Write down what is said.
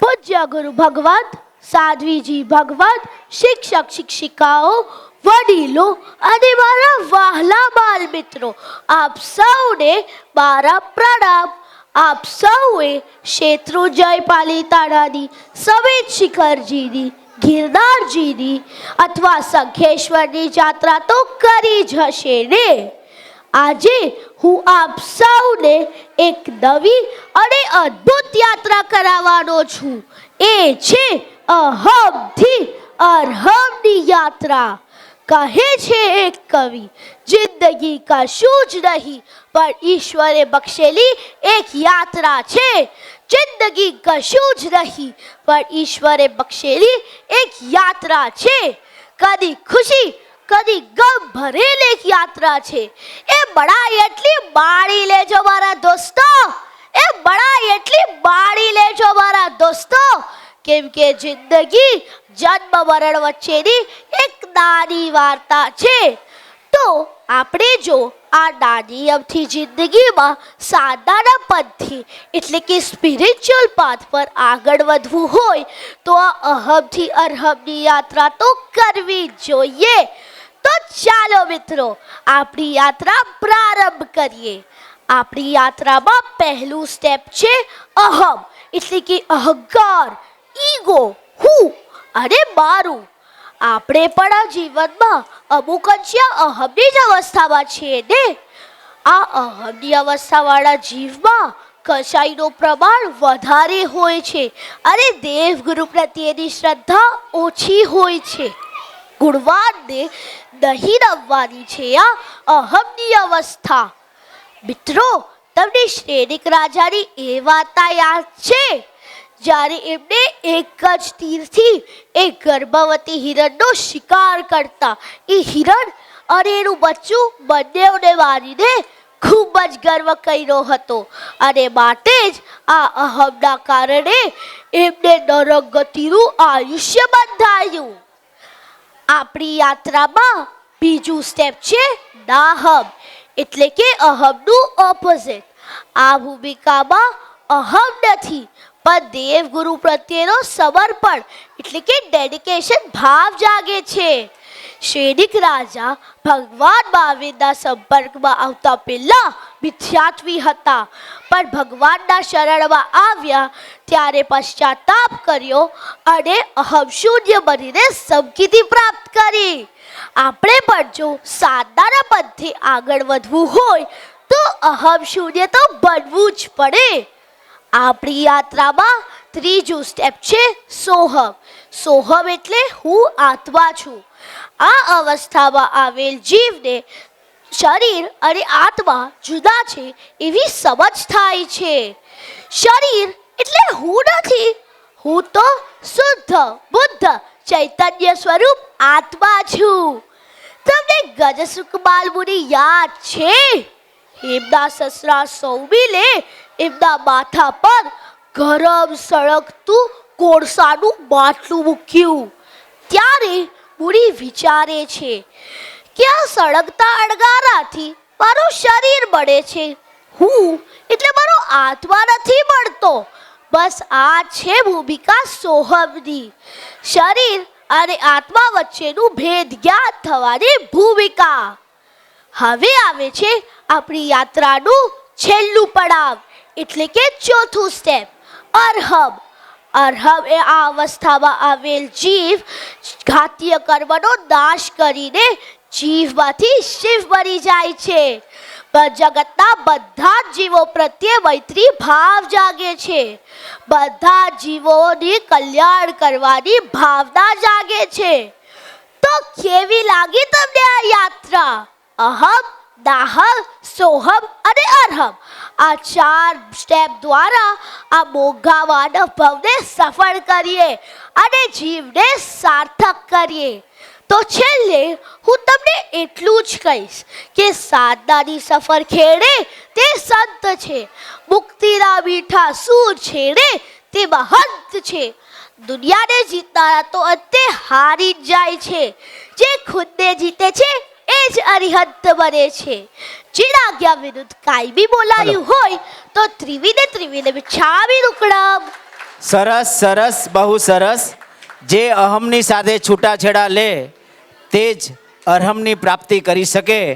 પૂજ્ય ગુરુ ભગવત, સાધ્વીજી ભગવત, શિક્ષક શિક્ષિકાઓ, વડીલો અને મારા વહાલા બાલ મિત્રો આપ સૌને મારા પ્રણામ. આપ સૌએ શેત્રુંજય પાલિતાણાની સવેદ શિખરજીની, ગિરનારજીની અથવા સંખેશ્વરની જાત્રા તો કરી જ હશે ને? આજે હું આપ સૌને એક નવી અને અદ્ભુત યાત્રા કરાવવાનો છું. એ છે અહમથી અરહમની યાત્રા. કહે છે એક કવિ, જિંદગી કશું જ નહીં, પણ ઈશ્વરે બક્ષેલી એક યાત્રા છે. જિંદગી કશું જ નહીં, પણ ઈશ્વરે બક્ષેલી એક યાત્રા છે. કદી ખુશી કદી ગમ ભરેલી એક યાત્રા છે. એ બળાઈ એટલી બાળી લેજો મારા દોસ્તો. એ બળાઈ એટલી બાળી લેજો મારા દોસ્તો. કેમ કે જિંદગી જન્મ મરણ વચ્ચેની એક નાની વાર્તા છે. તો આપણે જો આ નાની અવથી જિંદગીમાં સાદાના પદથી એટલે કે સ્પિરિચ્યુઅલ પાથ પર આગળ વધવું હોય, તો આ અહમથી અરહમની યાત્રા તો કરવી જોઈએ. તો ચાલો મિત્રો, આપણી યાત્રા પ્રારંભ કરીએ. આપણી યાત્રામાં પહેલું સ્ટેપ છે અહમ, એટલે કે અહંકાર, ઈગો, હું અને મારું. આપણે પણ આ જીવનમાં અમુક અંશે અહમની જ અવસ્થામાં છીએ ને? આ અહમની અવસ્થાવાળા જીવમાં કસાઈનું પ્રમાણ વધારે હોય છે અને દેવગુરુ પ્રત્યેની શ્રદ્ધા ઓછી હોય છે. ગુણવાનને નહીં આવવાની છે, આ અહમની અવસ્થા. મિત્રો, તમને શ્રેણિક રાજાની એ વાર્તા યાદ છે? જ્યારે એમને એક જ તીરથી એ ગર્ભવતી હિરણનો શિકાર કરતા, એ હિરણ અને એનું બચ્ચું બંનેઓને મારીને ખૂબ જ ગર્વ કર્યો હતો. અને માટે જ આ અહમના કારણે એમને નરક ગતિનું આયુષ્ય બંધાયું. આપણી યાત્રામાં બીજું સ્ટેપ છે દાહબ. એટલે કે અહમનું ઓપોઝિટ આ ભૂમિકામાં અહમ નથી. પણ દેવગુરુ પ્રત્યેનો સમર્પણ, એટલે કે ડેડિકેશન ભાવ જાગે છે. શ્રેણિક રાજા ભગવાન મહાવીરના સંપર્કમાં આવતા પહેલા મિથ્યાત્વી હતા. પણ ભગવાનના શરણમાં આવ્યા ત્યારે પશ્ચાતાપ કર્યો અને અહમ શૂન્ય બનીને સમકીતિ પ્રાપ્ત કરી. આપણે પણ જો સાદાના પદથી આગળ વધવું હોય, તો અહમ શૂન્ય તો બનવું જ પડે. આપણી યાત્રામાં ત્રીજું સ્ટેપ છે સોહમ. સોહમ એટલે હું આત્મા છું. આ અવસ્થામાં આવેલ જીવને શરીર અને આત્મા જુદા છે એવી સમજ થાય છે. શરીર એટલે હું નથી, હું તો શુદ્ધ, બુદ્ધ ચૈતન્ય સ્વરૂપ આત્મા છું. તમને ગજસુખ બાલમુની યાદ છે? એમના સસરા સૌમીલે એમના માથા પર ગરમ સળગતું કોળસાનું બાટલું મૂક્યું. ત્યારે મુડી વિચારે છે કે આ સળગતા અણગારાથી મારું શરીર બળે છે? હું એટલે મારો આત્મા નથી બળતો. બસ આ છે ભૂમિકા સોહમની. શરીર અને આત્મા વચ્ચેનું ભેદ જ્ઞાત થવાની ભૂમિકા. હવે આવે છે આપણી યાત્રાનું છેલ્લું પડાવ, એટલે કે ચોથું સ્ટેપ અરહમ. અરહમ એ આ અવસ્થામાં આવેલ જીવ ઘાતીય કર્મનો નાશ કરીને જીવમાંથી શિવ બની જાય છે. જગતના બધા જ જીવો પ્રત્યે મૈત્રી ભાવ જાગે છે. બધા જીવોની કલ્યાણ કરવાની ભાવના જાગે છે. તો કેવી લાગી તમને આ યાત્રા? અહમ, દાહમ, સોહમ અને અરહમ? આ ચાર સ્ટેપ દ્વારા આ મોઘા માનવ ભવને સફળ કરીએ અને જીવને સાર્થક કરીએ. તો છેલ્લે હું તમને એટલું જ કહીશ કે સાધનાની સફર ખેડે તે સંત છે. મુક્તિના મીઠા સૂર છેડે તે મહંત છે. દુનિયાને જીતનારા તો અંતે હારી જાય છે. જે ખુદને જીતે છે એ જ અરિહંત બને છે. જેના આજ્ઞા વિરુદ્ધ કાંઈ બી બોલાયું હોય તો ત્રિવિને ત્રિવિને છાવી રૂકડમ. સરસ સરસ બહુ સરસ. જે અહમની સાથે છૂટાછેડા લે તે જ અરહમની પ્રાપ્તિ કરી શકે.